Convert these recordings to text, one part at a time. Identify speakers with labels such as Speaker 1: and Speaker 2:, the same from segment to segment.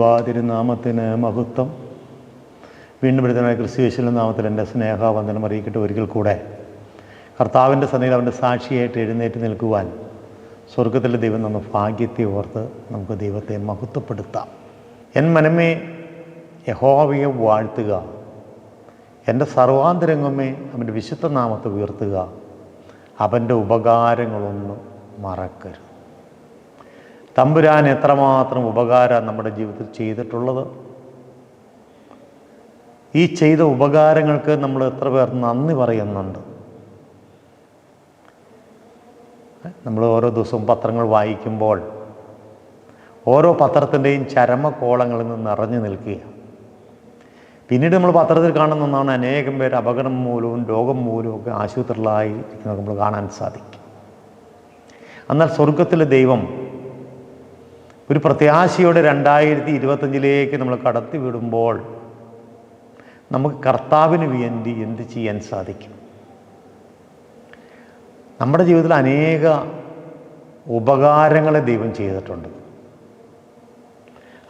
Speaker 1: ദൈവാതിരുനാമത്തിന് മഹത്വം. വീണ്ടും വിടുതനായ ക്രിസ്തുവേശ്വരൻ നാമത്തിൽ എന്റെ സ്നേഹവന്ദനം അറിയിക്കട്ടെ ഒരിക്കൽ കൂടെ. കർത്താവിന്റെ സന്നിധിയിൽ അവന്റെ സാക്ഷിയായിട്ട് എഴുന്നേറ്റ് നിൽക്കുവാൻ സ്വർഗത്തിലെ ദൈവം നമ്മൾ ഭാഗ്യത്തെ ഓർത്ത് നമുക്ക് ദൈവത്തെ മഹത്വപ്പെടുത്താം. എൻ മനമേ യഹോവയെ വാഴ്ത്തുക. എന്റെ സർവാന്തരംഗമേ അവന്റെ വിശുദ്ധ നാമത്തെ ഉയർത്തുക. അവന്റെ ഉപകാരങ്ങളൊന്നും മറക്കരുത്. തമ്പുരാൻ എത്രമാത്രം ഉപകാരം നമ്മുടെ ജീവിതത്തിൽ ചെയ്തിട്ടുള്ളത്? ഈ ചെയ്ത ഉപകാരങ്ങൾക്ക് നമ്മൾ എത്ര പേർ നന്ദി പറയുന്നുണ്ട്. നമ്മൾ ഓരോ ദിവസവും പത്രങ്ങൾ വായിക്കുമ്പോൾ ഓരോ പത്രത്തിന്റെയും ചരമക്കോളങ്ങളിൽ നിന്ന് നിറഞ്ഞു നിൽക്കുക. പിന്നീട് നമ്മൾ പത്രത്തിൽ കാണുന്ന ഒന്നാണ് അനേകം പേര് അപകടം മൂലവും രോഗം മൂലവും ഒക്കെ ആശുപത്രികളായി ഇരിക്കുന്നത് നമ്മൾ കാണാൻ സാധിക്കും. എന്നാൽ സ്വർഗത്തിലെ ദൈവം ഒരു പ്രത്യാശയോടെ രണ്ടായിരത്തി ഇരുപത്തഞ്ചിലേക്ക് നമ്മൾ കടത്തി വിടുമ്പോൾ നമുക്ക് കർത്താവിന് വേണ്ടി എന്ത് ചെയ്യാൻ സാധിക്കും? നമ്മുടെ ജീവിതത്തിൽ അനേക ഉപകാരങ്ങളെ ദൈവം ചെയ്തിട്ടുണ്ട്.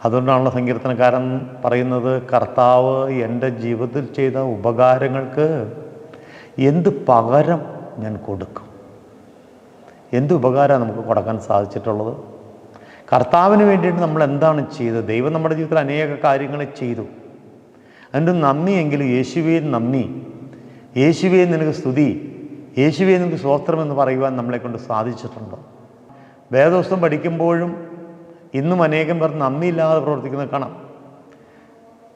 Speaker 1: അതുകൊണ്ടാണല്ലോ സങ്കീർത്തനക്കാരൻ പറയുന്നത് കർത്താവ് എന്റെ ജീവിതത്തിൽ ചെയ്ത ഉപകാരങ്ങൾക്ക് എന്ത് പകരം ഞാൻ കൊടുക്കും? എന്ത് ഉപകാരമാണ് നമുക്ക് കൊടുക്കാൻ സാധിച്ചിട്ടുള്ളത്? കർത്താവിന് വേണ്ടിയിട്ട് നമ്മൾ എന്താണ് ചെയ്തത്? ദൈവം നമ്മുടെ ജീവിതത്തിൽ അനേക കാര്യങ്ങൾ ചെയ്തു. അതിന്റെ നന്ദിയെങ്കിലും യേശുവേ നന്ദി. യേശുവേ നിനക്ക് സ്തുതി. യേശുവേ നിനക്ക് സ്വോത്രം എന്ന് പറയുവാൻ നമ്മളെ കൊണ്ട് സാധിച്ചിട്ടുണ്ട്. വേദോസ്തം പഠിക്കുമ്പോഴും ഇന്നും അനേകം പേർ നന്ദിയില്ലാതെ പ്രവർത്തിക്കുന്നത് കാണാം.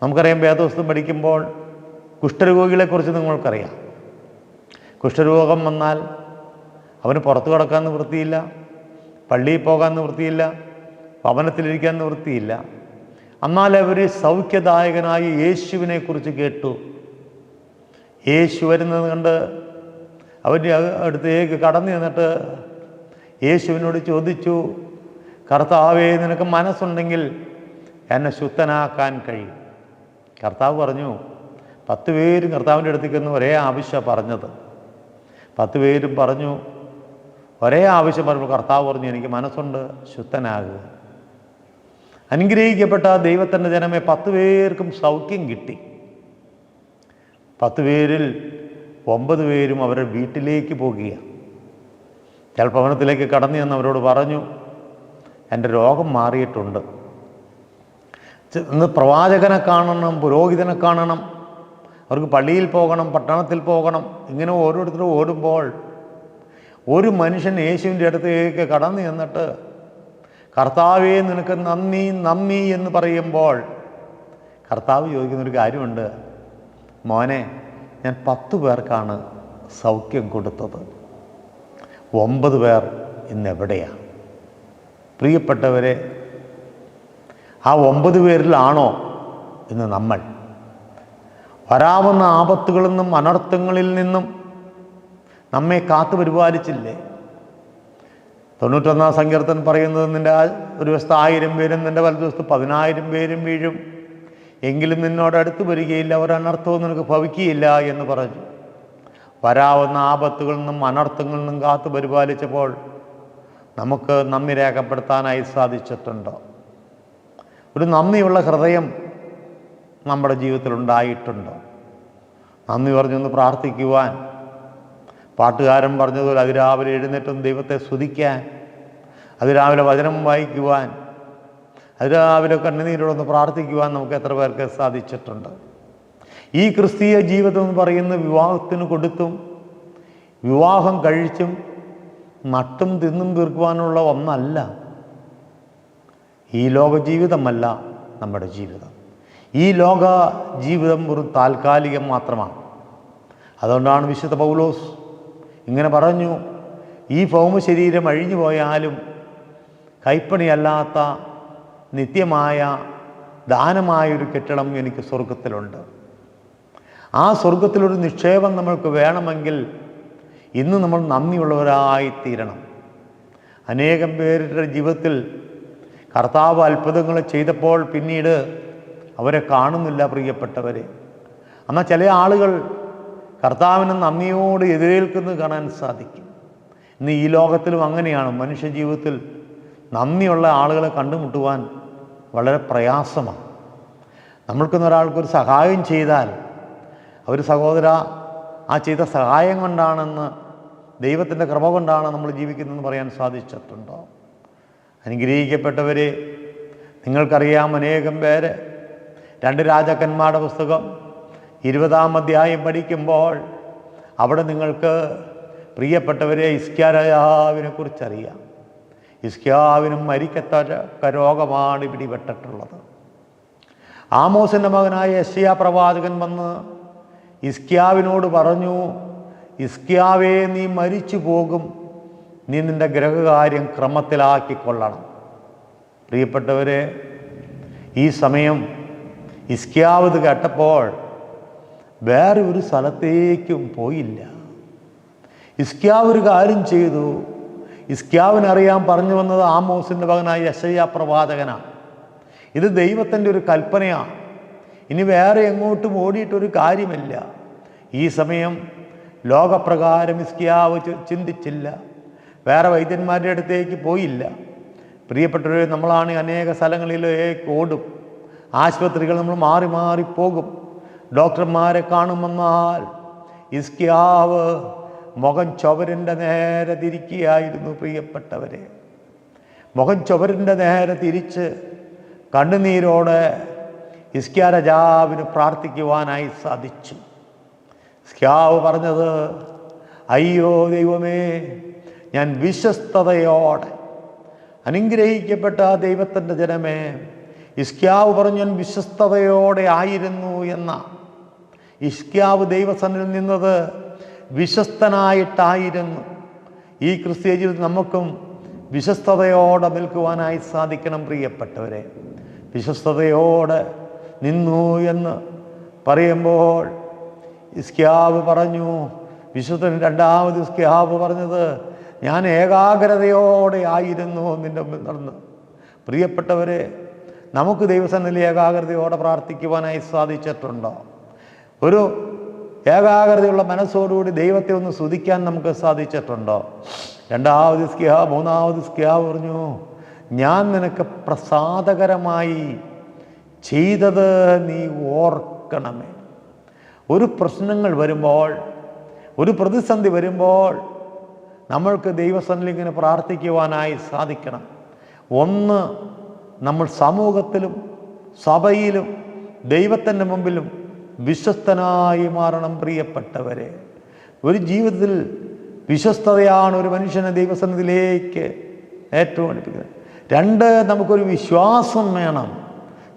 Speaker 1: നമുക്കറിയാം വേദോസ്തം പഠിക്കുമ്പോൾ കുഷ്ഠരോഗികളെക്കുറിച്ച് നിങ്ങൾക്കറിയാം. കുഷ്ഠരോഗം വന്നാൽ അവന് പുറത്തു കിടക്കാൻ നിവൃത്തിയില്ല പള്ളിയിൽ പോകാൻ നിവൃത്തിയില്ല ഭവനത്തിലിരിക്കാൻ നിവൃത്തിയില്ല. എന്നാൽ അവർ സൗഖ്യദായകനായ യേശുവിനെ കുറിച്ച് കേട്ടു. യേശു വരുന്നത് കണ്ട് അവന്റെ അടുത്തേക്ക് കടന്നു ചെന്നിട്ട് യേശുവിനോട് ചോദിച്ചു കർത്താവേ നിനക്ക് മനസ്സുണ്ടെങ്കിൽ എന്നെ ശുദ്ധനാക്കാൻ കഴിയും. കർത്താവ് പറഞ്ഞു പത്ത് പേരും കർത്താവിന്റെ അടുത്തേക്ക് ഒന്ന് ഒരേ ആവശ്യമാണ് പറഞ്ഞത്. പത്ത് പേരും പറഞ്ഞു ഒരേ ആവശ്യം പറഞ്ഞപ്പോൾ കർത്താവ് പറഞ്ഞു എനിക്ക് മനസ്സുണ്ട് ശുദ്ധനാകുക. അനുഗ്രഹിക്കപ്പെട്ട ദൈവത്തിന്റെ ജനമേ പത്ത് പേർക്കും സൗഖ്യം കിട്ടി. പത്ത് പേരിൽ ഒമ്പത് പേരും അവരുടെ വീട്ടിലേക്ക് പോകുക ചില ഭവനത്തിലേക്ക് കടന്നു ചെന്ന് അവരോട് പറഞ്ഞു എന്റെ രോഗം മാറിയിട്ടുണ്ട്. ഇന്ന് പ്രവാചകനെ കാണണം പുരോഹിതനെ കാണണം. അവർക്ക് പള്ളിയിൽ പോകണം പട്ടണത്തിൽ പോകണം. ഇങ്ങനെ ഓരോരുത്തരും ഓടുമ്പോൾ ഒരു മനുഷ്യൻ യേശുവിന്റെ അടുത്തേക്ക് കടന്നു ചെന്നിട്ട് കർത്താവേ നിനക്ക് നന്ദി നന്ദി എന്ന് പറയുമ്പോൾ കർത്താവ് ചോദിക്കുന്നൊരു കാര്യമുണ്ട്. മോനെ ഞാൻ പത്ത് പേർക്കാണ് സൗഖ്യം കൊടുത്തത്. ഒമ്പത് പേർ ഇന്ന് എവിടെയാണ് പ്രിയപ്പെട്ടവരെ ആ ഒമ്പത് പേരിലാണോ ഇന്ന് നമ്മൾ? വരാവുന്ന ആപത്തുകളിൽ നിന്നും അനർത്ഥങ്ങളിൽ നിന്നും നമ്മെ കാത്തു പരിപാലിച്ചില്ലേ തൊണ്ണൂറ്റൊന്നാം സങ്കീർത്തൻ പറയുന്നത് നിന്റെ ആ ഒരു വശത്ത് ആയിരം പേരും നിന്റെ വലതുവശത്ത് പതിനായിരം പേരും വീഴും. എങ്കിലും നിന്നോട് അടുത്ത് വരികയില്ല ഒരു അനർത്ഥവും നിനക്ക് ഭവിക്കുകയില്ല എന്ന് പറഞ്ഞു. വരാവുന്ന ആപത്തുകളിൽ നിന്നും അനർത്ഥങ്ങളിൽ നിന്നും കാത്തു പരിപാലിച്ചപ്പോൾ നമുക്ക് നന്ദി രേഖപ്പെടുത്താനായി സാധിച്ചിട്ടുണ്ടോ? ഒരു നന്ദിയുള്ള ഹൃദയം നമ്മുടെ ജീവിതത്തിൽ ഉണ്ടായിട്ടുണ്ടോ? നന്ദി പറഞ്ഞൊന്ന് പ്രാർത്ഥിക്കുവാൻ പാട്ടുകാരൻ പറഞ്ഞതുപോലെ അതിരാവിലെ എഴുന്നേറ്റും ദൈവത്തെ സ്തുതിക്കാൻ അതിരാവിലെ വചനം വായിക്കുവാൻ അതിരാവിലെ കണ്ണുനീരോടൊന്ന് പ്രാർത്ഥിക്കുവാൻ നമുക്ക് എത്ര പേർക്ക് സാധിച്ചിട്ടുണ്ട്. ഈ ക്രിസ്തീയ ജീവിതം എന്ന് പറയുന്ന വിവാഹത്തിന് കൊടുത്തും വിവാഹം കഴിച്ചും നട്ടും തിന്നും തീർക്കുവാനുള്ള ഒന്നല്ല. ഈ ലോക ജീവിതമല്ല നമ്മുടെ ജീവിതം. ഈ ലോക ജീവിതം ഒരു താൽക്കാലികം മാത്രമാണ്. അതുകൊണ്ടാണ് വിശുദ്ധ പൗലോസ് ഇങ്ങനെ പറഞ്ഞു. ഈ ഭൗമശരീരം അഴിഞ്ഞു പോയാലും കൈപ്പണിയല്ലാത്ത നിത്യമായ ദാനമായൊരു കെട്ടിടം എനിക്ക് സ്വർഗത്തിലുണ്ട് ആ സ്വർഗത്തിലൊരു നിക്ഷേപം നമ്മൾക്ക് വേണമെങ്കിൽ ഇന്ന് നമ്മൾ നന്ദിയുള്ളവരായി തീരണം അനേകം പേരുടെ ജീവിതത്തിൽ കർത്താവ് അത്ഭുതങ്ങൾ ചെയ്തപ്പോൾ പിന്നീട് അവരെ കാണുന്നില്ല പ്രിയപ്പെട്ടവരെ. എന്നാൽ ചില ആളുകൾ കർത്താവിന് നന്ദിയോട് എതിരേൽക്കുന്നത് കാണാൻ സാധിക്കും. ഇന്ന് ഈ ലോകത്തിലും അങ്ങനെയാണ്. മനുഷ്യ ജീവിതത്തിൽ നന്ദിയുള്ള ആളുകളെ കണ്ടുമുട്ടുവാൻ വളരെ പ്രയാസമാണ്. നമ്മൾക്കൊന്ന് ഒരാൾക്കൊരു സഹായം ചെയ്താൽ അവർ സഹോദര ആ ചെയ്ത സഹായം കൊണ്ടാണെന്ന് ദൈവത്തിന്റെ കൃപ കൊണ്ടാണ് നമ്മൾ ജീവിക്കുന്നതെന്ന് പറയാൻ സാധിച്ചിട്ടുണ്ടോ? അനുഗ്രഹിക്കപ്പെട്ടവരെ നിങ്ങൾക്കറിയാം അനേകം പേര്. രണ്ട് രാജാക്കന്മാരുടെ പുസ്തകം ഇരുപതാം അധ്യായം പഠിക്കുമ്പോൾ അവിടെ നിങ്ങൾക്ക് പ്രിയപ്പെട്ടവരെ ഇസ്ക്യാരയാവിനെ കുറിച്ചറിയാം. ഇസ്ക്യാവിനും മരിക്കത്തക്ക രോഗമാണ് പിടിപെട്ടിട്ടുള്ളത്. ആമോസിന്റെ മകനായ യശിയ പ്രവാചകൻ വന്ന് ഇസ്ക്യാവിനോട് പറഞ്ഞു ഇസ്ക്യാവേ നീ മരിച്ചു പോകും. നീ നിന്റെ ഗ്രഹകാര്യം ക്രമത്തിലാക്കിക്കൊള്ളണം പ്രിയപ്പെട്ടവരെ ഈ സമയം ഇസ്ക്യാവ് കേട്ടപ്പോൾ വേറെ ഒരു സ്ഥലത്തേക്കും പോയില്ല. ഇസ്ക്യാവ് ഒരു കാര്യം ചെയ്തു. ഇസ്ക്യാവിനറിയാൻ പറഞ്ഞു വന്നത് ആമോസിന്റെ മകനായ യശയ്യ പ്രവാചകനാണ്. ഇത് ദൈവത്തിന്റെ ഒരു കൽപ്പനയാണ്. ഇനി വേറെ എങ്ങോട്ടും ഓടിയിട്ടൊരു കാര്യമില്ല. ഈ സമയം ലോകപ്രകാരം ഇസ്കിയാവ് ചിന്തിച്ചില്ല. വേറെ വൈദ്യന്മാരുടെ അടുത്തേക്ക് പോയില്ല. പ്രിയപ്പെട്ടവരെ നമ്മളാണ് അനേക സ്ഥലങ്ങളിലേക്ക് ഓടും. ആശുപത്രികൾ നമ്മൾ മാറി മാറി പോകും. ഡോക്ടർമാരെ കാണുമെന്നാൽ ഇസ്കിയാവ് മുഖം ചുവരിന്റെ നേരെ തിരിക്കുകയായിരുന്നു പ്രിയപ്പെട്ടവരെ. മുഖം ചുവരിന്റെ നേരെ തിരിച്ച് കണ്ണുനീരോടെ ഇസ്കിയ രാജാവിന് പ്രാർത്ഥിക്കുവാനായി സാധിച്ചു. ഇസ്കിയാവ് പറഞ്ഞത് അയ്യോ ദൈവമേ ഞാൻ വിശ്വസ്തതയോടെ അനുഗ്രഹിക്കപ്പെട്ട ദൈവത്തിന്റെ ജനമേ ഇസ്കിയാവ് പറഞ്ഞു ഞാൻ വിശ്വസ്തതയോടെ ആയിരുന്നു എന്ന ഇസ്ക്യാവ് ദൈവസനിൽ നിന്നത് വിശ്വസ്തനായിട്ടായിരുന്നു. ഈ ക്രിസ്തീയ ജീവിതത്തിൽ നമുക്കും വിശ്വസ്തയോടെ നിൽക്കുവാനായി സാധിക്കണം പ്രിയപ്പെട്ടവരെ. വിശ്വസ്തയോടെ നിന്നു എന്ന് പറയുമ്പോൾ ഇസ്ക്യാവ് പറഞ്ഞു വിശുദ്ധൻ രണ്ടാമത് ഇസ്ക്യാവ് പറഞ്ഞത് ഞാൻ ഏകാഗ്രതയോടെ ആയിരുന്നു നിന്റെ മുമ്പിൽ നടന്ന്. പ്രിയപ്പെട്ടവരെ നമുക്ക് ദൈവസന്നിധി ഏകാഗ്രതയോടെ പ്രാർത്ഥിക്കുവാനായി സാധിച്ചിട്ടുണ്ടോ? ഒരു ഏകാഗ്രതയുള്ള മനസ്സോടുകൂടി ദൈവത്തെ ഒന്ന് സ്തുതിക്കാൻ നമുക്ക് സാധിച്ചിട്ടുണ്ടോ? രണ്ടാമത് സ്കിഹ മൂന്നാമത് സ്കിഹ പറഞ്ഞു ഞാൻ നിനക്ക് പ്രസാദകരമായി ചെയ്തത് നീ ഓർക്കണമേ. ഒരു പ്രശ്നങ്ങൾ വരുമ്പോൾ ഒരു പ്രതിസന്ധി വരുമ്പോൾ നമ്മൾക്ക് ദൈവസന്നിലിങ്ങനെ പ്രാർത്ഥിക്കുവാനായി സാധിക്കണം. ഒന്ന് നമ്മൾ സമൂഹത്തിലും സഭയിലും ദൈവത്തിന്റെ മുമ്പിലും വിശ്വസ്തനായി മാറണം പ്രിയപ്പെട്ടവരെ. ഒരു ജീവിതത്തിൽ വിശ്വസ്തതയാണ് ഒരു മനുഷ്യനെ ദൈവസന്നിധിയിലേക്ക് ഏറ്റവും അടുപ്പിക്കുന്നത്. രണ്ട് നമുക്കൊരു വിശ്വാസം വേണം.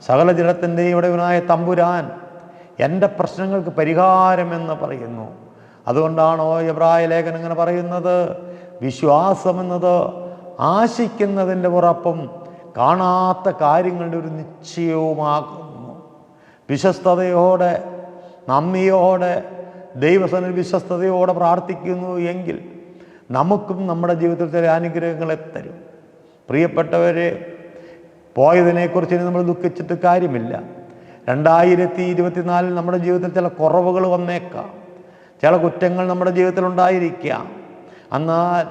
Speaker 1: സകല ജലത്തിന്റെ ഉടയവനായ തമ്പുരാൻ എന്റെ പ്രശ്നങ്ങൾക്ക് പരിഹാരമെന്ന് പറയുന്നു. അതുകൊണ്ടാണോ എബ്രായ ലേഖനം ഇങ്ങനെ പറയുന്നത്? വിശ്വാസമെന്നത് ആശിക്കുന്നതിന്റെ ഉറപ്പും കാണാത്ത കാര്യങ്ങളുടെ ഒരു നിശ്ചയവുമാകുന്നു വിശ്വസ്തതയോടെ നന്ദിയോടെ ദൈവസന വിശ്വസ്തതയോടെ പ്രാർത്ഥിക്കുന്നു എങ്കിൽ നമുക്കും നമ്മുടെ ജീവിതത്തിൽ ചില അനുഗ്രഹങ്ങളെ തരും. പ്രിയപ്പെട്ടവരെ പോയതിനെക്കുറിച്ച് ഇനി നമ്മൾ ദുഃഖിച്ചിട്ട് കാര്യമില്ല. രണ്ടായിരത്തി ഇരുപത്തിനാലിൽ നമ്മുടെ ജീവിതത്തിൽ ചില കുറവുകൾ വന്നേക്കാം. ചില കുറ്റങ്ങൾ നമ്മുടെ ജീവിതത്തിൽ ഉണ്ടായിരിക്കാം. എന്നാൽ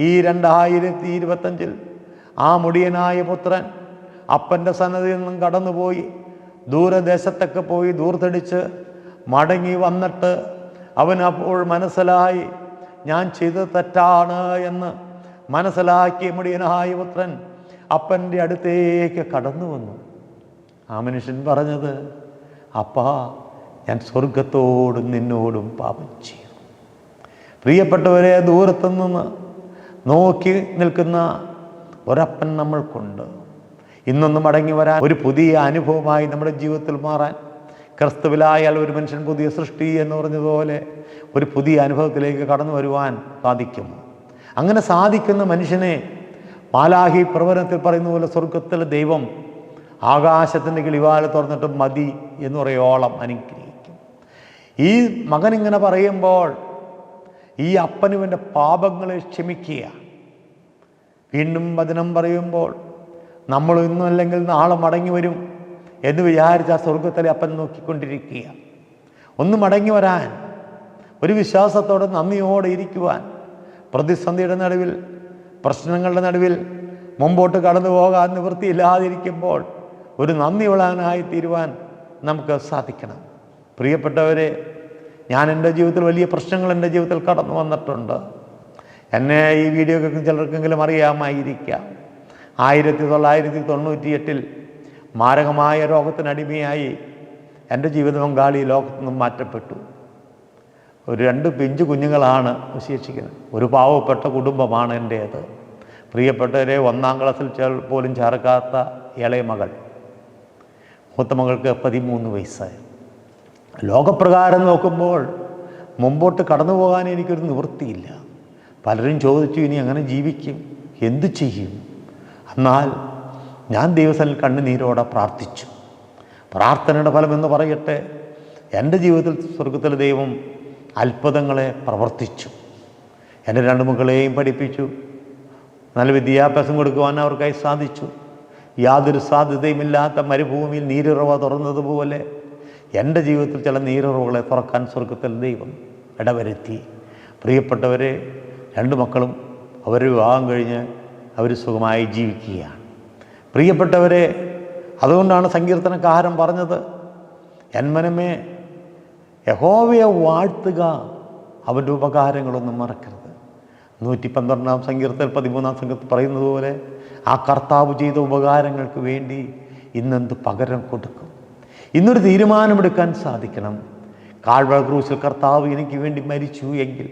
Speaker 1: ഈ രണ്ടായിരത്തി ഇരുപത്തഞ്ചിൽ ആ മുടിയനായ പുത്രൻ അപ്പന്റെ സന്നദ്ധിയിൽ നിന്നും കടന്നുപോയി. ദൂരദേശത്തൊക്കെ പോയി ദൂർത്തടിച്ച് മടങ്ങി വന്നിട്ട് അവൻ അപ്പോൾ മനസ്സിലായി ഞാൻ ചെയ്തത് തെറ്റാണ് എന്ന് മനസ്സിലാക്കി മുടിയനായ പുത്രൻ അപ്പന്റെ അടുത്തേക്ക് കടന്നു വന്നു. ആ മനുഷ്യൻ പറഞ്ഞത് അപ്പാ ഞാൻ സ്വർഗത്തോടും നിന്നോടും പാപം ചെയ്തു. പ്രിയപ്പെട്ടവരെ ദൂരത്തു നിന്ന് നോക്കി നിൽക്കുന്ന ഒരപ്പൻ നമ്മൾക്കുണ്ട്. ഇന്നൊന്ന് മടങ്ങി വരാൻ ഒരു പുതിയ അനുഭവമായി നമ്മുടെ ജീവിതത്തിൽ മാറാൻ ക്രിസ്തുവിലായാൽ ഒരു മനുഷ്യൻ പുതിയ സൃഷ്ടി എന്ന് പറഞ്ഞതുപോലെ ഒരു പുതിയ അനുഭവത്തിലേക്ക് കടന്നു വരുവാൻ സാധിക്കും. അങ്ങനെ സാധിക്കുന്ന മനുഷ്യനെ മാലാഹി പ്രവചനത്തിൽ പറയുന്ന പോലെ സ്വർഗത്തിലെ ദൈവം ആകാശത്തിന്റെ കിളിവാല തുറന്നിട്ട് മതി എന്ന് പറയോളം അനുഗ്രഹിക്കും. ഈ മകൻ ഇങ്ങനെ പറയുമ്പോൾ ഈ അപ്പനുവിന്റെ പാപങ്ങളെ ക്ഷമിക്കുക. വീണ്ടും വചനം പറയുമ്പോൾ നമ്മൾ ഇന്നും അല്ലെങ്കിൽ നാളെ മടങ്ങി വരും എന്ന് വിചാരിച്ച ആ സ്വർഗത്തിലെ അപ്പൻ നോക്കിക്കൊണ്ടിരിക്കുക ഒന്ന് മടങ്ങി വരാൻ ഒരു വിശ്വാസത്തോടെ നന്ദിയോടെ ഇരിക്കുവാൻ പ്രതിസന്ധിയുടെ നടുവിൽ പ്രശ്നങ്ങളുടെ നടുവിൽ മുമ്പോട്ട് കടന്നു പോകാൻ നിവൃത്തിയില്ലാതിരിക്കുമ്പോൾ ഒരു നന്ദി നന്ദിയുള്ളവനായി തീരുവാൻ നമുക്ക് സാധിക്കണം. പ്രിയപ്പെട്ടവരെ ഞാൻ എന്റെ ജീവിതത്തിൽ വലിയ പ്രശ്നങ്ങൾ എന്റെ ജീവിതത്തിൽ കടന്നു വന്നിട്ടുണ്ട്. എന്നെ ഈ വീഡിയോ കേൾക്കുന്ന ചിലർക്കെങ്കിലും അറിയാമായിരിക്കാം. ആയിരത്തി തൊള്ളായിരത്തി തൊണ്ണൂറ്റി എട്ടിൽ മാരകമായ രോഗത്തിനടിമയായി എന്റെ ജീവിത പങ്കാളി ലോകത്തു നിന്നും മാറ്റപ്പെട്ടു. ഒരു രണ്ട് പിഞ്ചു കുഞ്ഞുങ്ങളാണ് വിശേഷിക്കുന്നത്. ഒരു പാവപ്പെട്ട കുടുംബമാണ് എന്റേത്. പ്രിയപ്പെട്ടവരെ ഒന്നാം ക്ലാസ്സിൽ ചേർ- പോലും ചേർക്കാത്ത ഇളയ മകൾ. മൂത്ത മകൾക്ക് പതിമൂന്ന് വയസ്സായി. ലോകപ്രകാരം നോക്കുമ്പോൾ മുമ്പോട്ട് കടന്നു പോകാൻ എനിക്കൊരു നിവൃത്തിയില്ല. പലരും ചോദിച്ചു ഇനി എങ്ങനെ ജീവിക്കും? എന്തു ചെയ്യും? എന്നാൽ ഞാൻ ദിവസം കണ്ണുനീരോടെ പ്രാർത്ഥിച്ചു. പ്രാർത്ഥനയുടെ ഫലം എന്ന് പറയട്ടെ എന്റെ ജീവിതത്തിൽ സ്വർഗത്തിലെ ദൈവം അത്ഭുതങ്ങളെ പ്രവർത്തിച്ചു. എന്റെ രണ്ട് മക്കളെയും പഠിപ്പിച്ചു. നല്ല വിദ്യാഭ്യാസം കൊടുക്കുവാൻ അവർക്കായി സാധിച്ചു. യാതൊരു സാധ്യതയുമില്ലാത്ത മരുഭൂമിയിൽ നീരുറവ തുറന്നതുപോലെ എന്റെ ജീവിതത്തിൽ ചില നീരുറവുകളെ തുറക്കാൻ സ്വർഗത്തിൽ ദൈവം ഇടവരുത്തി. പ്രിയപ്പെട്ടവരെ രണ്ട് മക്കളും അവർ വിവാഹം കഴിഞ്ഞ് അവർ സുഖമായി ജീവിക്കുകയാണ്. പ്രിയപ്പെട്ടവരെ അതുകൊണ്ടാണ് സങ്കീർത്തനക്കാരൻ പറഞ്ഞത്. എന്മനമേ യഹോവയെ വാഴ്ത്തുക അവന്റെ ഉപകാരങ്ങളൊന്നും മറക്കരുത്. നൂറ്റി പന്ത്രണ്ടാം സങ്കീർത്തൽ പതിമൂന്നാം സംഘത്തിൽ പറയുന്നത് പോലെ ആ കർത്താവ് ചെയ്ത ഉപകാരങ്ങൾക്ക് വേണ്ടി ഇന്നെന്ത് പകരം കൊടുക്കും? ഇന്നൊരു തീരുമാനമെടുക്കാൻ സാധിക്കണം. കാഴ്വ ക്രൂശിൽ കർത്താവ് എനിക്ക് വേണ്ടി മരിച്ചു എങ്കിൽ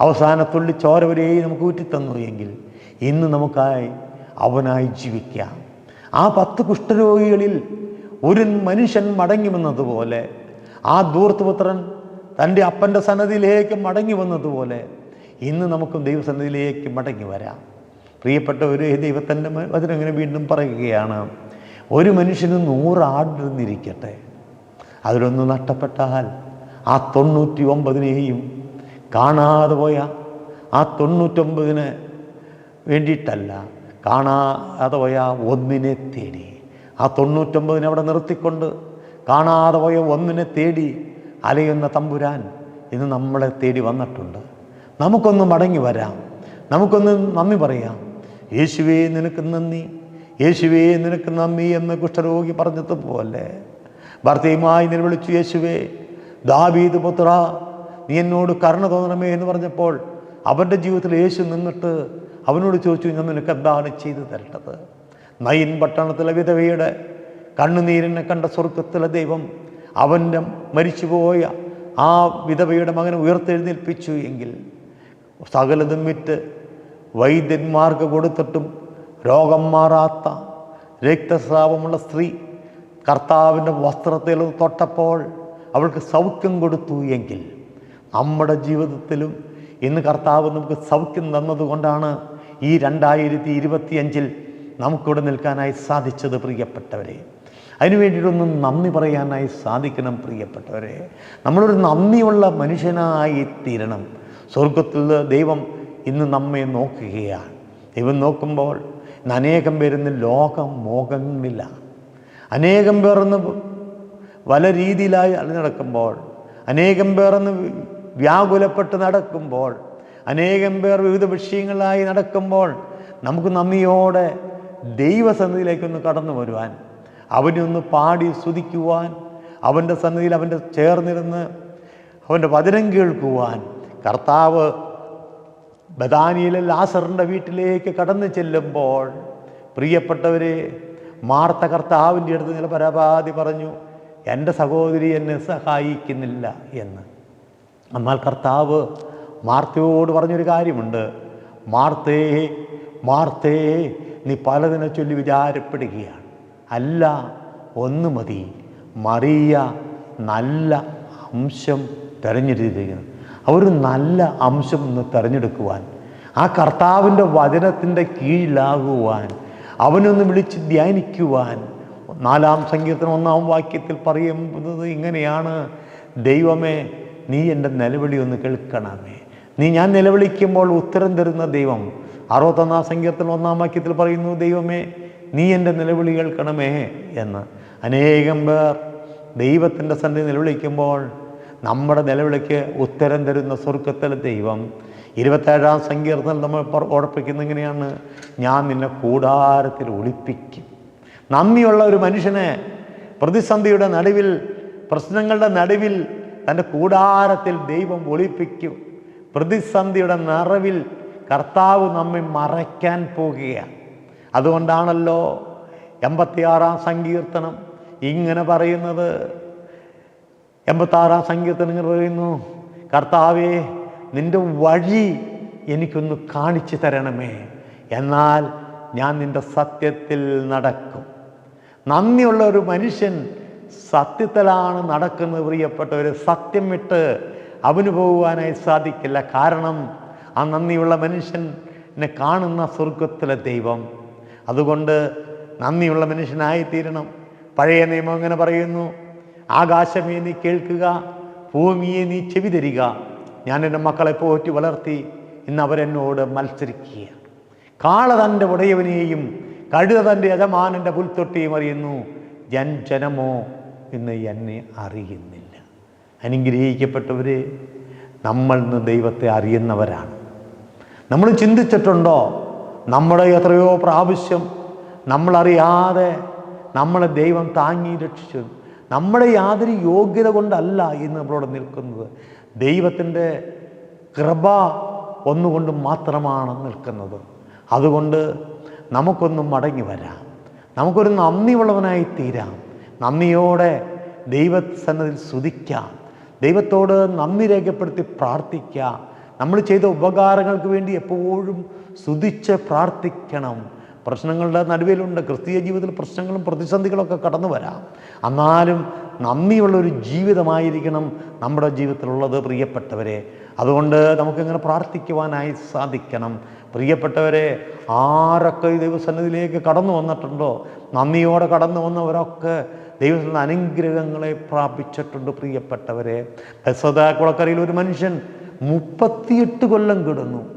Speaker 1: അവസാനത്തുള്ളി ചോര വരെയും നമുക്ക് ഊറ്റിത്തന്നു എങ്കിൽ ഇന്ന് നമുക്കായി അവനായി ജീവിക്കാം. ആ പത്ത് കുഷ്ഠരോഗികളിൽ ഒരു മനുഷ്യൻ മടങ്ങി വന്നതുപോലെ ആ ദൂർത്തുപുത്രൻ തന്റെ അപ്പന്റെ സന്നദ്ധിയിലേക്ക് മടങ്ങി വന്നതുപോലെ ഇന്ന് നമുക്കും ദൈവസന്നിധിയിലേക്ക് മടങ്ങി വരാം. പ്രിയപ്പെട്ട ഒരു ദൈവത്തിന്റെ വചനങ്ങനെ വീണ്ടും പറയുകയാണ് ഒരു മനുഷ്യന് നൂറ് ആടിരുന്നിരിക്കട്ടെ അതിലൊന്ന് നഷ്ടപ്പെട്ടാൽ ആ തൊണ്ണൂറ്റി ഒമ്പതിനെയും കാണാതെ പോയ ആ തൊണ്ണൂറ്റൊമ്പതിന് വേണ്ടിയിട്ടല്ല. കാണാതെ പോയ ഒന്നിനെ തേടി. ആ തൊണ്ണൂറ്റൊമ്പതിനെ അവിടെ നിർത്തിക്കൊണ്ട് കാണാതെ പോയ ഒന്നിനെ തേടി അലയുന്ന തമ്പുരാൻ ഇന്ന് നമ്മളെ തേടി വന്നിട്ടുണ്ട്. നമുക്കൊന്ന് മടങ്ങി വരാം. നമുക്കൊന്ന് നന്ദി പറയാം. യേശുവേ നിനക്ക് നന്ദി. യേശുവേ നിനക്ക് നന്ദി എന്ന് കുഷ്ഠരോഗി പറഞ്ഞതുപോലെ. ഭർത്തയുമായി നിലവിളിച്ചു യേശുവേ ദാവീദ് പുത്ര നീ എന്നോട് കരുണ തോന്നണമേ എന്ന് പറഞ്ഞപ്പോൾ അവന്റെ ജീവിതത്തിൽ യേശു നിന്നിട്ട് അവനോട് ചോദിച്ചു ഞാൻ നിനക്ക് എന്താണ് ചെയ്തു തരേണ്ടത്? നയിൻ പട്ടണത്തിലെ വിധവയുടെ കണ്ണുനീരിനെ കണ്ട സ്വർഗത്തിലെ ദൈവം അവന്റെ മരിച്ചുപോയ ആ വിധവയുടെ മകനെ ഉയർത്തെഴുന്നേൽപ്പിച്ചു എങ്കിൽ സകലതും വിറ്റ് വൈദ്യന്മാർക്ക് കൊടുത്തിട്ടും രോഗം മാറാത്ത രക്തസ്രാവമുള്ള സ്ത്രീ കർത്താവിന്റെ വസ്ത്രത്തിൽ തൊട്ടപ്പോൾ അവൾക്ക് സൗഖ്യം കൊടുത്തു എങ്കിൽ നമ്മുടെ ജീവിതത്തിലും ഇന്ന് കർത്താവ് നമുക്ക് സൗഖ്യം തന്നതുകൊണ്ടാണ് ഈ രണ്ടായിരത്തി ഇരുപത്തിയഞ്ചിൽ നമുക്കിവിടെ നിൽക്കാനായി സാധിച്ചത് പ്രിയപ്പെട്ടവരെ. അതിനു വേണ്ടിയിട്ടൊന്നും നന്ദി പറയാനായി സാധിക്കണം പ്രിയപ്പെട്ടവരെ. നമ്മളൊരു നന്ദിയുള്ള മനുഷ്യനായി തീരണം. സ്വർഗത്തിൽ ദൈവം ഇന്ന് നമ്മെ നോക്കുകയാണ്. ദൈവം നോക്കുമ്പോൾ ഇന്ന് അനേകം പേരിന്ന് ലോകം മോഹങ്ങളില്ല അനേകം പേർ ഇന്ന് പല രീതിയിലായി നടക്കുമ്പോൾ അനേകം പേർ ഇന്ന് വ്യാകുലപ്പെട്ട് നടക്കുമ്പോൾ അനേകം പേർ വിവിധ വിഷയങ്ങളായി നടക്കുമ്പോൾ നമുക്ക് നന്ദിയോടെ ദൈവസന്നിധിയിലേക്കൊന്ന് കടന്നു വരുവാൻ അവനെ ഒന്ന് പാടി സ്തുതിക്കുവാൻ അവന്റെ സന്നിധിയിൽ അവന്റെ ചേർന്നിരുന്ന് അവന്റെ വചനം കേൾക്കുവാൻ കർത്താവ് ബദാനിയിലെ ലാസറിന്റെ വീട്ടിലേക്ക് കടന്നു ചെല്ലുമ്പോൾ പ്രിയപ്പെട്ടവരെ മാർത്ത കർത്താവിന്റെ അടുത്ത് നില പരപാതി പറഞ്ഞു എന്റെ സഹോദരി എന്നെ സഹായിക്കുന്നില്ല എന്ന്. എന്നാൽ കർത്താവ് മാർത്തയോട് പറഞ്ഞൊരു കാര്യമുണ്ട്. മാർത്തേ മാർത്തേ നീ പലതിനെ ചൊല്ലി വിചാരപ്പെടുകയാണ്. അല്ല ഒന്ന് മതി. മറിയ നല്ല അംശം തിരഞ്ഞെടുത്തിരിക്കുന്നു. അവർ നല്ല അംശം ഒന്ന് തിരഞ്ഞെടുക്കുവാൻ ആ കർത്താവിന്റെ വചനത്തിന്റെ കീഴിലാകുവാൻ അവനൊന്ന് വിളിച്ച് ധ്യാനിക്കുവാൻ. നാലാം സംഗീതത്തിന് ഒന്നാം വാക്യത്തിൽ പറയുന്നത് ഇങ്ങനെയാണ്. ദൈവമേ നീ എന്റെ നിലവിളി ഒന്ന് കേൾക്കണമേ. നീ ഞാൻ നിലവിളിക്കുമ്പോൾ ഉത്തരം തരുന്ന ദൈവം. അറുപത്തൊന്നാം സംഖ്യത്തിൽ ഒന്നാം വാക്യത്തിൽ പറയുന്നു ദൈവമേ നീ എന്റെ നിലവിളി കേൾക്കണമേ എന്ന്. അനേകം പേർ ദൈവത്തിന്റെ സന്ധി നിലവിളിക്കുമ്പോൾ നമ്മുടെ നിലവിളിക്ക് ഉത്തരം തരുന്ന സ്വർഗത്തിലെ ദൈവം. ഇരുപത്തേഴാം സങ്കീർത്തനം നമ്മൾ ഓർപ്പിക്കുന്ന എങ്ങനെയാണ്? ഞാൻ നിന്നെ കൂടാരത്തിൽ ഒളിപ്പിക്കും. നന്ദിയുള്ള ഒരു മനുഷ്യനെ പ്രതിസന്ധിയുടെ നടുവിൽ പ്രശ്നങ്ങളുടെ നടുവിൽ തന്റെ കൂടാരത്തിൽ ദൈവം ഒളിപ്പിക്കും. പ്രതിസന്ധിയുടെ നിറവിൽ കർത്താവ് നമ്മെ മറയ്ക്കാൻ പോകുകയാണ്. അതുകൊണ്ടാണല്ലോ എൺപത്തിയാറാം സങ്കീർത്തനം ഇങ്ങനെ പറയുന്നത്. എൺപത്താറാം സങ്കീർത്തനം ഇങ്ങനെ പറയുന്നു കർത്താവേ നിന്റെ വഴി എനിക്കൊന്ന് കാണിച്ചു തരണമേ എന്നാൽ ഞാൻ നിന്റെ സത്യത്തിൽ നടക്കും. നന്ദിയുള്ള ഒരു മനുഷ്യൻ സത്യത്തിലാണ് നടക്കുന്നത് പ്രിയപ്പെട്ടവർ സത്യം വിട്ട് അവന് പോകുവാനായി സാധിക്കില്ല. കാരണം ആ നന്ദിയുള്ള മനുഷ്യനെ കാണുന്ന സ്വർഗത്തിലെ ദൈവം. അതുകൊണ്ട് നന്ദിയുള്ള മനുഷ്യനായിത്തീരണം. പഴയ നിയമം അങ്ങനെ പറയുന്നു. ആകാശമേ നീ കേൾക്കുക ഭൂമിയെ നീ ചെവി തരിക. ഞാൻ എന്റെ മക്കളെ പോറ്റി വളർത്തി ഇന്ന് അവരെന്നോട് മത്സരിക്കുക. കാള തന്റെ ഉടയവനെയും കഴുത തന്റെ യജമാനന്റെ പുൽത്തൊട്ടിയും അറിയുന്നു. ജൻ ജനമോ ഇന്ന് എന്നെ അറിയുന്നില്ല അനുഗ്രഹിക്കപ്പെട്ടവരെ നമ്മൾ ഇന്ന് ദൈവത്തെ അറിയുന്നവരാണ്. നമ്മൾ ചിന്തിച്ചിട്ടുണ്ടോ? നമ്മുടെ എത്രയോ പ്രാവശ്യം നമ്മളറിയാതെ നമ്മളെ ദൈവം താങ്ങി രക്ഷിച്ചു. നമ്മുടെ യാതൊരു യോഗ്യത കൊണ്ടല്ല ഇന്ന് നമ്മളോട് നിൽക്കുന്നത്. ദൈവത്തിന്റെ കൃപ ഒന്നുകൊണ്ട് മാത്രമാണ് നിൽക്കുന്നത്. അതുകൊണ്ട് നമുക്കൊന്നും മടങ്ങി വരാം. നമുക്കൊരു നന്ദിയുള്ളവനായി തീരാം. നന്ദിയോടെ ദൈവസന്നതിൽ സ്തുതിക്കാം. ദൈവത്തോട് നന്ദി രേഖപ്പെടുത്തി പ്രാർത്ഥിക്കുക. നമ്മൾ ചെയ്ത ഉപകാരങ്ങൾക്ക് വേണ്ടി എപ്പോഴും സ്തുതിച്ച് പ്രാർത്ഥിക്കണം. പ്രശ്നങ്ങളുടെ നടുവിലുണ്ട്. ക്രിസ്തീയ ജീവിതത്തിൽ പ്രശ്നങ്ങളും പ്രതിസന്ധികളൊക്കെ കടന്നു വരാം. എന്നാലും നന്ദിയുള്ള ഒരു ജീവിതമായിരിക്കണം നമ്മുടെ ജീവിതത്തിലുള്ളത് പ്രിയപ്പെട്ടവരെ. അതുകൊണ്ട് നമുക്കിങ്ങനെ പ്രാർത്ഥിക്കുവാനായി സാധിക്കണം. പ്രിയപ്പെട്ടവരെ ആരൊക്കെ ഈ ദൈവസന്നിധിയിലേക്ക് കടന്നു വന്നിട്ടുണ്ടോ? നന്ദിയോടെ കടന്നു വന്നവരൊക്കെ ദൈവത്തിന്റെ അനുഗ്രഹങ്ങളെ പ്രാപിച്ചിട്ടുണ്ട് പ്രിയപ്പെട്ടവരെ. ബെസദ ഒരു മനുഷ്യൻ മുപ്പത്തിയെട്ട് കൊല്ലം കിടന്നു.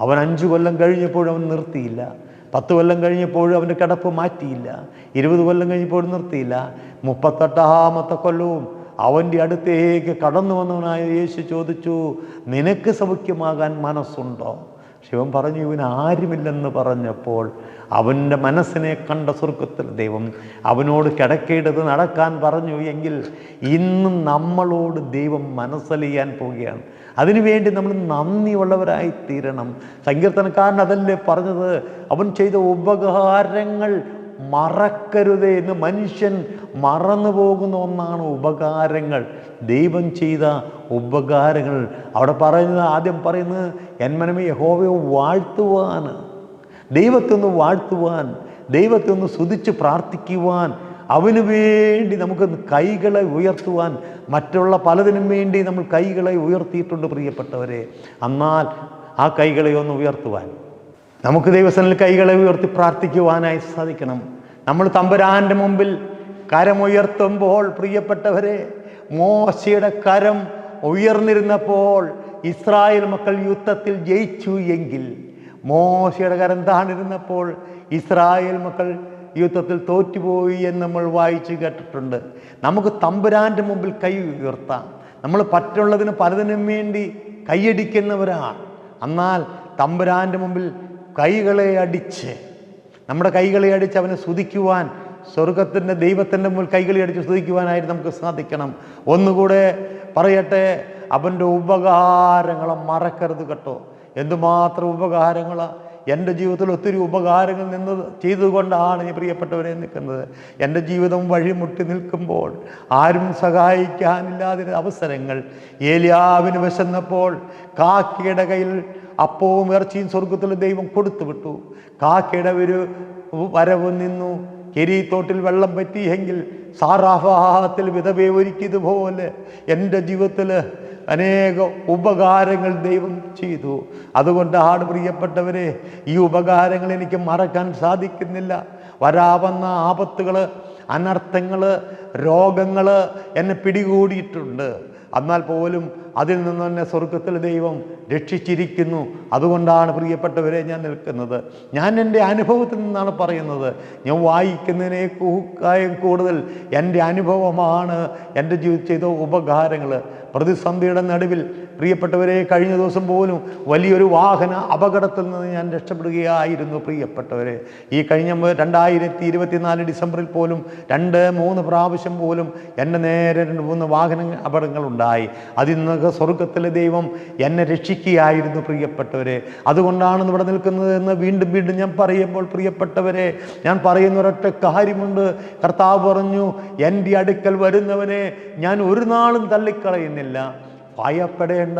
Speaker 1: അവൻ അഞ്ച് കൊല്ലം കഴിഞ്ഞപ്പോഴും അവൻ നിർത്തിയില്ല. പത്ത് കൊല്ലം കഴിഞ്ഞപ്പോഴും അവന്റെ കിടപ്പ് മാറ്റിയില്ല. ഇരുപത് കൊല്ലം കഴിഞ്ഞപ്പോഴും നിർത്തിയില്ല. മുപ്പത്തെട്ടാമത്തെ കൊല്ലവും അവന്റെ അടുത്തേക്ക് കടന്നു വന്നവനായ യേശു ചോദിച്ചു നിനക്ക് സൗഖ്യമാകാൻ മനസ്സുണ്ടോ? ശിവൻ പറഞ്ഞു ഇവൻ ആരുമില്ലെന്ന് പറഞ്ഞപ്പോൾ അവന്റെ മനസ്സിനെ കണ്ട സ്വർഗത്തിൽ ദൈവം അവനോട് കിടക്കേണ്ടത് നടക്കാൻ പറഞ്ഞു എങ്കിൽ ഇന്നും നമ്മളോട് ദൈവം മനസ്സലിയാൻ പോവുകയാണ്. അതിനുവേണ്ടി നമ്മൾ നന്ദിയുള്ളവരായി തീരണം. സങ്കീർത്തനക്കാരൻ അതല്ലേ പറഞ്ഞത്? അവൻ ചെയ്ത ഉപകാരങ്ങൾ മറക്കരുതേ എന്ന് മനുഷ്യൻ മറന്നു പോകുന്ന ഒന്നാണ് ഉപകാരങ്ങൾ. ദൈവം ചെയ്ത ഉപകാരങ്ങൾ. അവിടെ പറയുന്നത് ആദ്യം പറയുന്നത് എന്മനമേ യഹോവയെ വാഴ്ത്തുവാൻ. ദൈവത്തെ ഒന്ന് വാഴ്ത്തുവാൻ. ദൈവത്തെ ഒന്ന് സ്തുതിച്ച് പ്രാർത്ഥിക്കുവാൻ. അവന് വേണ്ടി നമുക്ക് കൈകളെ ഉയർത്തുവാൻ. മറ്റുള്ള പലതിനും വേണ്ടി നമ്മൾ കൈകളെ ഉയർത്തിയിട്ടുണ്ട് പ്രിയപ്പെട്ടവരെ. എന്നാൽ ആ കൈകളെ ഒന്ന് ഉയർത്തുവാൻ. നമുക്ക് ദൈവസനിൽ കൈകളെ ഉയർത്തി പ്രാർത്ഥിക്കുവാനായി സാധിക്കണം. നമ്മൾ തമ്പുരാന്റെ മുമ്പിൽ കരമുയർത്തുമ്പോൾ പ്രിയപ്പെട്ടവരെ മോശയുടെ കരം ഉയർന്നിരുന്നപ്പോൾ ഇസ്രായേൽ മക്കൾ യുദ്ധത്തിൽ ജയിച്ചു എങ്കിൽ മോശയുടെ കരം താണിരുന്നപ്പോൾ ഇസ്രായേൽ മക്കൾ യുദ്ധത്തിൽ തോറ്റുപോയി എന്ന് നമ്മൾ വായിച്ചു കേട്ടിട്ടുണ്ട്. നമുക്ക് തമ്പുരാന്റെ മുമ്പിൽ കൈ ഉയർത്താം. നമ്മൾ പറ്റുള്ളതിന് പലതിനും വേണ്ടി കൈയടിക്കുന്നവരാണ്. എന്നാൽ തമ്പുരാന്റെ മുമ്പിൽ കൈകളെ അടിച്ച് നമ്മുടെ കൈകളെ അടിച്ച് അവനെ സ്തുതിക്കുവാൻ സ്വർഗത്തിന്റെ ദൈവത്തിന്റെ മുൻ കൈകളെ അടിച്ച് സ്തുതിക്കുവാനായിട്ട് നമുക്ക് സാധിക്കണം. ഒന്നുകൂടെ പറയട്ടെ അവന്റെ ഉപകാരങ്ങളെ മറക്കരുത് കേട്ടോ. എന്തുമാത്രം ഉപകാരങ്ങളാണ് എന്റെ ജീവിതത്തിൽ ഒത്തിരി ഉപകാരങ്ങൾ നിന്ന് ചെയ്തുകൊണ്ടാണ് ഈ പ്രിയപ്പെട്ടവരെ നിൽക്കുന്നത്. എന്റെ ജീവിതം വഴിമുട്ടി നിൽക്കുമ്പോൾ ആരും സഹായിക്കാനില്ലാതിരുന്ന അവസരങ്ങൾ. ഏലിയാവിന് വിശന്നപ്പോൾ കാക്കിയുടെ കയ്യിൽ അപ്പവും ഇറച്ചിയും സ്വർഗത്തിൽ ദൈവം കൊടുത്തു വിട്ടു. കാക്കയുടെ ഒരു വരവ് നിന്നു. കെരീത്തോട്ടിൽ വെള്ളം പറ്റിയെങ്കിൽ സാറാഫാഹത്തിൽ വിധവേ ഒരുക്കിയതുപോലെ എന്റെ ജീവിതത്തിൽ അനേക ഉപകാരങ്ങൾ ദൈവം ചെയ്തു. അതുകൊണ്ട് ആട് പ്രിയപ്പെട്ടവരെ ഈ ഉപകാരങ്ങൾ എനിക്ക് മറക്കാൻ സാധിക്കുന്നില്ല. വരാവുന്ന ആപത്തുകൾ അനർത്ഥങ്ങൾ രോഗങ്ങൾ എന്നെ പിടികൂടിയിട്ടുണ്ട്. എന്നാൽ പോലും അതിൽ നിന്ന് തന്നെ സ്വർഗത്തിൽ ദൈവം രക്ഷിച്ചിരിക്കുന്നു. അതുകൊണ്ടാണ് പ്രിയപ്പെട്ടവരെ ഞാൻ നിൽക്കുന്നത്. ഞാൻ എന്റെ അനുഭവത്തിൽ നിന്നാണ് പറയുന്നത്. ഞാൻ വായിക്കുന്നതിനെ കൂക്കായും കൂടുതൽ എന്റെ അനുഭവമാണ്. എന്റെ ജീവിതത്തിൽ ചെയ്ത ഉപകാരങ്ങൾ. പ്രതിസന്ധിയുടെ നടുവിൽ പ്രിയപ്പെട്ടവരെ കഴിഞ്ഞ ദിവസം പോലും വലിയൊരു വാഹന അപകടത്തിൽ നിന്ന് ഞാൻ രക്ഷപ്പെടുകയായിരുന്നു പ്രിയപ്പെട്ടവരെ. ഈ കഴിഞ്ഞ രണ്ടായിരത്തി ഇരുപത്തിനാല് ഡിസംബറിൽ പോലും രണ്ട് മൂന്ന് പ്രാവശ്യം പോലും എന്റെ നേരെ രണ്ട് മൂന്ന് വാഹന അപകടങ്ങളുണ്ടായി അതിൽ നിന്നൊക്കെ സ്വർഗത്തിലെ ദൈവം എന്നെ രക്ഷിക്കുകയായിരുന്നു പ്രിയപ്പെട്ടവരെ. അതുകൊണ്ടാണ് ഇവിടെ നിൽക്കുന്നത് എന്ന് വീണ്ടും വീണ്ടും ഞാൻ പറയുമ്പോൾ പ്രിയപ്പെട്ടവരെ ഞാൻ പറയുന്ന ഒരൊറ്റ കാര്യമുണ്ട്. കർത്താവ് പറഞ്ഞു എന്റെ അടുക്കൽ വരുന്നവനെ ഞാൻ ഒരു നാളും തള്ളിക്കളയുന്നില്ല. ഭയപ്പെടേണ്ട.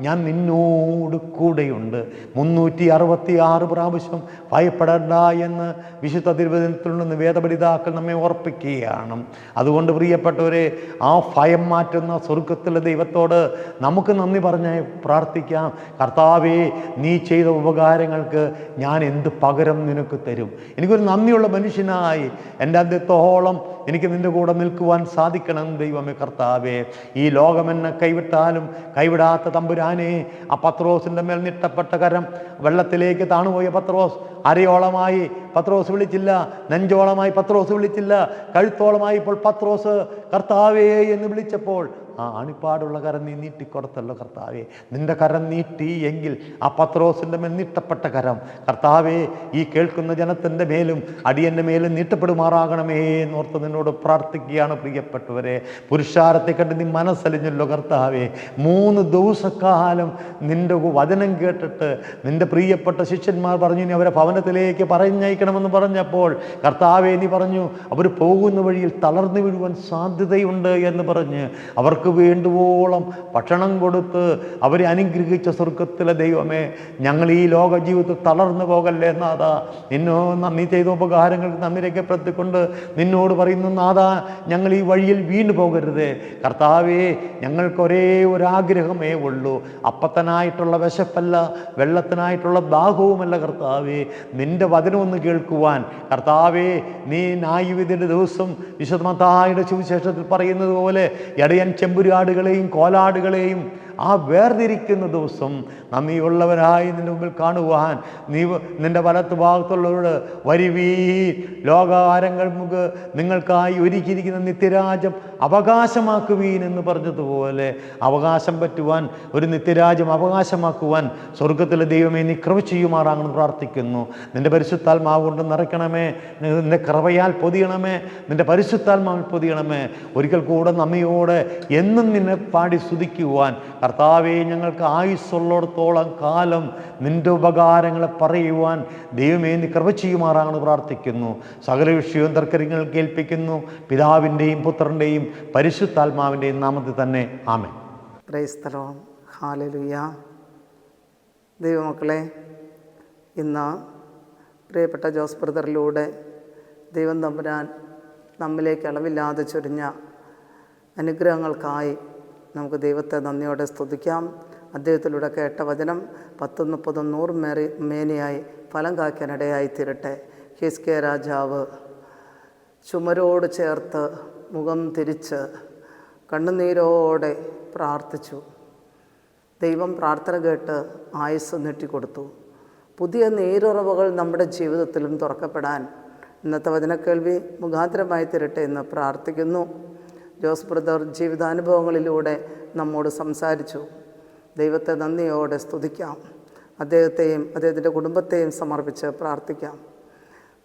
Speaker 1: ഞാൻ നിന്നോട് കൂടെയുണ്ട്. മുന്നൂറ്റി അറുപത്തി ആറ് പ്രാവശ്യം ഭയപ്പെടേണ്ട എന്ന് വിശുദ്ധ തിരുവചനത്തിൽ നിന്ന് വേദപഠിതാക്കൾ നമ്മെ ഓർപ്പിക്കുകയാണ്. അതുകൊണ്ട് പ്രിയപ്പെട്ടവരെ ആ ഭയം മാറ്റുന്ന സ്വർഗത്തിലെ ദൈവത്തോട് നമുക്ക് നന്ദി പറഞ്ഞ് പ്രാർത്ഥിക്കാം. കർത്താവേ നീ ചെയ്ത ഉപകാരങ്ങൾക്ക് ഞാൻ എന്ത് പകരം നിനക്ക് തരും? എനിക്കൊരു നന്ദിയുള്ള മനുഷ്യനായി. എന്റെ അന്ത്യത്തോളം എനിക്ക് നിന്റെ കൂടെ നിൽക്കുവാൻ സാധിക്കണം ദൈവമേ കർത്താവേ. ഈ ലോകമെന്നെ കൈവിട്ടാലും കൈവിടാത്ത തമ്പുരാനെ ആ പത്രോസിന്റെ മേൽ നിട്ടപ്പെട്ട കരം വെള്ളത്തിലേക്ക് താണുപോയ പത്രോസ്. അരയോളമായി പത്രോസ് വിളിച്ചില്ല നെഞ്ചോളമായി പത്രോസ് വിളിച്ചില്ല കഴുത്തോളമായി ഇപ്പോൾ പത്രോസ് കർത്താവേ എന്ന് വിളിച്ചപ്പോൾ ആ അണിപ്പാടുള്ള കരം നീ നീട്ടിക്കൊടുത്തല്ലോ കർത്താവെ. നിന്റെ കരം നീട്ടി എങ്കിൽ ആ പത്രോസിന്റെ മേൽ നീട്ടപ്പെട്ട കരം. കർത്താവേ ഈ കേൾക്കുന്ന ജനത്തിന്റെ മേലും അടിയന്റെ മേലും നീട്ടപ്പെടുമാറാകണമേ എന്നോർത്ത് നിന്നോട് പ്രാർത്ഥിക്കുകയാണ് പ്രിയപ്പെട്ടവരെ. പുരുഷാരത്തെ കണ്ട് നീ മനസ്സലിഞ്ഞല്ലോ കർത്താവേ. മൂന്ന് ദിവസക്കാലം നിന്റെ വചനം കേട്ടിട്ട് നിന്റെ പ്രിയപ്പെട്ട ശിഷ്യന്മാർ പറഞ്ഞു നീ അവരെ ഭവനത്തിലേക്ക് പറഞ്ഞയക്കണമെന്ന് പറഞ്ഞപ്പോൾ കർത്താവേ നീ പറഞ്ഞു അവർ പോകുന്ന വഴിയിൽ തളർന്നു വീഴുവാൻ സാധ്യതയുണ്ട് എന്ന് പറഞ്ഞ് അവർക്ക് വേണ്ടുവോളം ഭക്ഷണം കൊടുത്ത് അവരെ അനുഗ്രഹിച്ച സ്വർഗത്തിലെ ദൈവമേ ഞങ്ങൾ ഈ ലോക ജീവിതത്തിൽ തളർന്നു പോകല്ലേ നാഥ? നിന്നോ നന്ദി ചെയ്ത ഉപകാരങ്ങൾക്ക് നന്ദി രേഖപ്പെടുത്തിക്കൊണ്ട് നിന്നോട് പറയുന്നു നാഥ ഞങ്ങൾ ഈ വഴിയിൽ വീണു പോകരുതേ. കർത്താവേ ഞങ്ങൾക്ക് ഒരേ ഒരാഗ്രഹമേ ഉള്ളൂ. അപ്പത്തനായിട്ടുള്ള വിശപ്പല്ല വെള്ളത്തിനായിട്ടുള്ള ദാഹവുമല്ല കർത്താവേ. നിന്റെ വചനമൊന്ന് കേൾക്കുവാൻ. കർത്താവേ നീ ന്യായവിധിയുടെ ദിവസം വിശുദ്ധമത്തായുടെ സുവിശേഷത്തിൽ പറയുന്നത് പോലെ ഇടയൻ ചെമ്പുരാടുകളെയും കോലാടുകളെയും ആ വേർതിരിക്കുന്ന ദിവസം നന്ദിയുള്ളവരായി നിന്റെ മുമ്പിൽ കാണുവാൻ നീ നിന്റെ വലത്ത് ഭാഗത്തുള്ളവരോട് വരുവീ ലോകാരങ്ങൾ നിങ്ങൾക്കായി ഒരുക്കിയിരിക്കുന്ന നിത്യരാജ്യം അവകാശമാക്കുവീൻ എന്ന് പറഞ്ഞതുപോലെ അവകാശം പറ്റുവാൻ ഒരു നിത്യരാജ്യം അവകാശമാക്കുവാൻ സ്വർഗത്തിലെ ദൈവമേ നീ കൃപ ചെയ്യുമാറാണെന്ന് പ്രാർത്ഥിക്കുന്നു. നിന്റെ പരിശുദ്ധാത്മാവ് കൊണ്ട് നിറയ്ക്കണമേ. നിന്റെ കൃപയാൽ പൊതിയണമേ. നിന്റെ പരിശുദ്ധാത്മാവിൽ പൊതിയണമേ. ഒരിക്കൽ കൂടെ നന്ദിയോടെ എന്നും നിന്നെ പാടി സ്തുതിക്കുവാൻ കർത്താവെ ഞങ്ങൾക്ക് ആയുസ്സുള്ളിടത്തോളം കാലം നിന്റെ ഉപകാരങ്ങളെ പറയുവാൻ ദൈവമേ നീ കൃപ ചെയ്യുമാറാണെന്ന് പ്രാർത്ഥിക്കുന്നു. സകല വിഷയവും തർക്കരങ്ങൾ കേൾപ്പിക്കുന്നു പിതാവിന്റെയും പുത്രന്റെയും പരിശുദ്ധാത്മാവിന്റെയും നാമത്തിൽ തന്നെ ആമേ
Speaker 2: ക്രൈസ്തലോം ഹാലലുയ ദൈവമക്കളെ ഇന്ന് പ്രിയപ്പെട്ട ജോസ് ബ്രദറിലൂടെ ദൈവം തമ്പുരാൻ നമ്മിലേക്ക് അളവില്ലാതെ ചൊരിഞ്ഞ അനുഗ്രഹങ്ങൾക്കായി നമുക്ക് ദൈവത്തെ നന്ദിയോടെ സ്തുതിക്കാം. അദ്ദേഹത്തിലൂടെ കേട്ട വചനം പത്തും മുപ്പതും നൂറ് മേറി മേനിയായി ഫലം കായ്ക്കാനിടയായി തീരട്ടെ. ഹിസ് കെ രാജാവ് ചുമരോട് ചേർത്ത് മുഖം തിരിച്ച് കണ്ണുനീരോടെ പ്രാർത്ഥിച്ചു. ദൈവം പ്രാർത്ഥന കേട്ട് ആയുസ് നീട്ടിക്കൊടുത്തു. പുതിയ നീരുറവുകൾ നമ്മുടെ ജീവിതത്തിലും തുറക്കപ്പെടാൻ ഇന്നത്തെ വചനക്കേൾവി മുഖാന്തരമായി തീരട്ടെ എന്ന് പ്രാർത്ഥിക്കുന്നു. ജോസ് ബ്രദർ ജീവിതാനുഭവങ്ങളിലൂടെ നമ്മോട് സംസാരിച്ചു. ദൈവത്തെ നന്ദിയോടെ സ്തുതിക്കാം. അദ്ദേഹത്തെയും അദ്ദേഹത്തിന്റെ കുടുംബത്തെയും സമർപ്പിച്ച് പ്രാർത്ഥിക്കാം.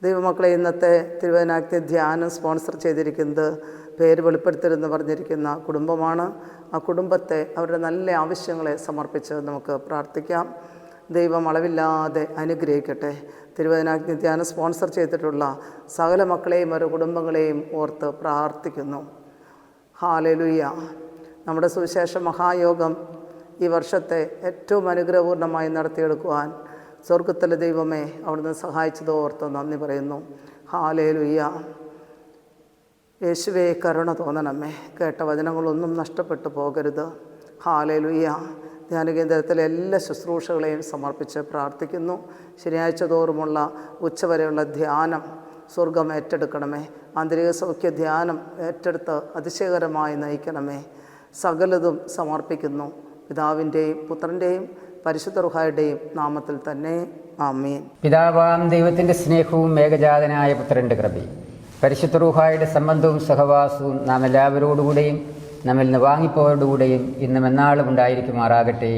Speaker 2: ദൈവമക്കളെ ഇന്നത്തെ തിരുവനാക്തി ധ്യാനം സ്പോൺസർ ചെയ്തിരിക്കുന്നത് പേര് വെളിപ്പെടുത്തരുതെന്ന് പറഞ്ഞിരിക്കുന്ന കുടുംബമാണ്. ആ കുടുംബത്തെ അവരുടെ നല്ല ആവശ്യങ്ങളെ സമർപ്പിച്ച് നമുക്ക് പ്രാർത്ഥിക്കാം. ദൈവം അളവില്ലാതെ അനുഗ്രഹിക്കട്ടെ. തിരുവനാഗ്നി ധ്യാനം സ്പോൺസർ ചെയ്തിട്ടുള്ള സകല മക്കളെയും അവരുടെ കുടുംബങ്ങളെയും ഓർത്ത് പ്രാർത്ഥിക്കുന്നു. ഹാലലുയ്യ നമ്മുടെ സുവിശേഷ മഹായോഗം ഈ വർഷത്തെ ഏറ്റവും അനുഗ്രഹപൂർണമായി നടത്തിയെടുക്കുവാൻ സ്വർഗത്തിലെ ദൈവമേ അവിടുന്ന് സഹായിച്ചത് ഓർത്ത് നന്ദി പറയുന്നു. ഹാലേലുയ്യ യേശുവേ കരുണ തോന്നണമേ. കേട്ട വചനങ്ങളൊന്നും നഷ്ടപ്പെട്ടു പോകരുത്. ഹാലേലുയ്യ ധ്യാനകേന്ദ്രത്തിലെ എല്ലാ ശുശ്രൂഷകളെയും സമർപ്പിച്ച് പ്രാർത്ഥിക്കുന്നു. ശനിയാഴ്ച തോറുമുള്ള ഉച്ചവരെയുള്ള ധ്യാനം സ്വർഗം ഏറ്റെടുക്കണമേ. ആന്തരിക സൗഖ്യ ധ്യാനം ഏറ്റെടുത്ത് അതിശയകരമായി നയിക്കണമേ. സകലതും സമർപ്പിക്കുന്നു. പിതാവിന്റെയും പുത്രന്റെയും പരിശുദ്ധ റുഹായുടെയും നാമത്തിൽ തന്നെ ആമീൻ.
Speaker 3: പിതാവാം ദൈവത്തിന്റെ സ്നേഹവും ഏകജാതനായ പുത്രന്റെ കൃപയും പരിശുദ്ധ റുഹായുടെ സംബന്ധവും സഹവാസവും നാം എല്ലാവരോടുകൂടെയും നമ്മിൽ നിന്ന് വാങ്ങിപ്പോയോടുകൂടെയും ഇന്നും എന്നാളും ഉണ്ടായിരിക്കുമാറാകട്ടെ.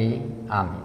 Speaker 3: ആമീൻ.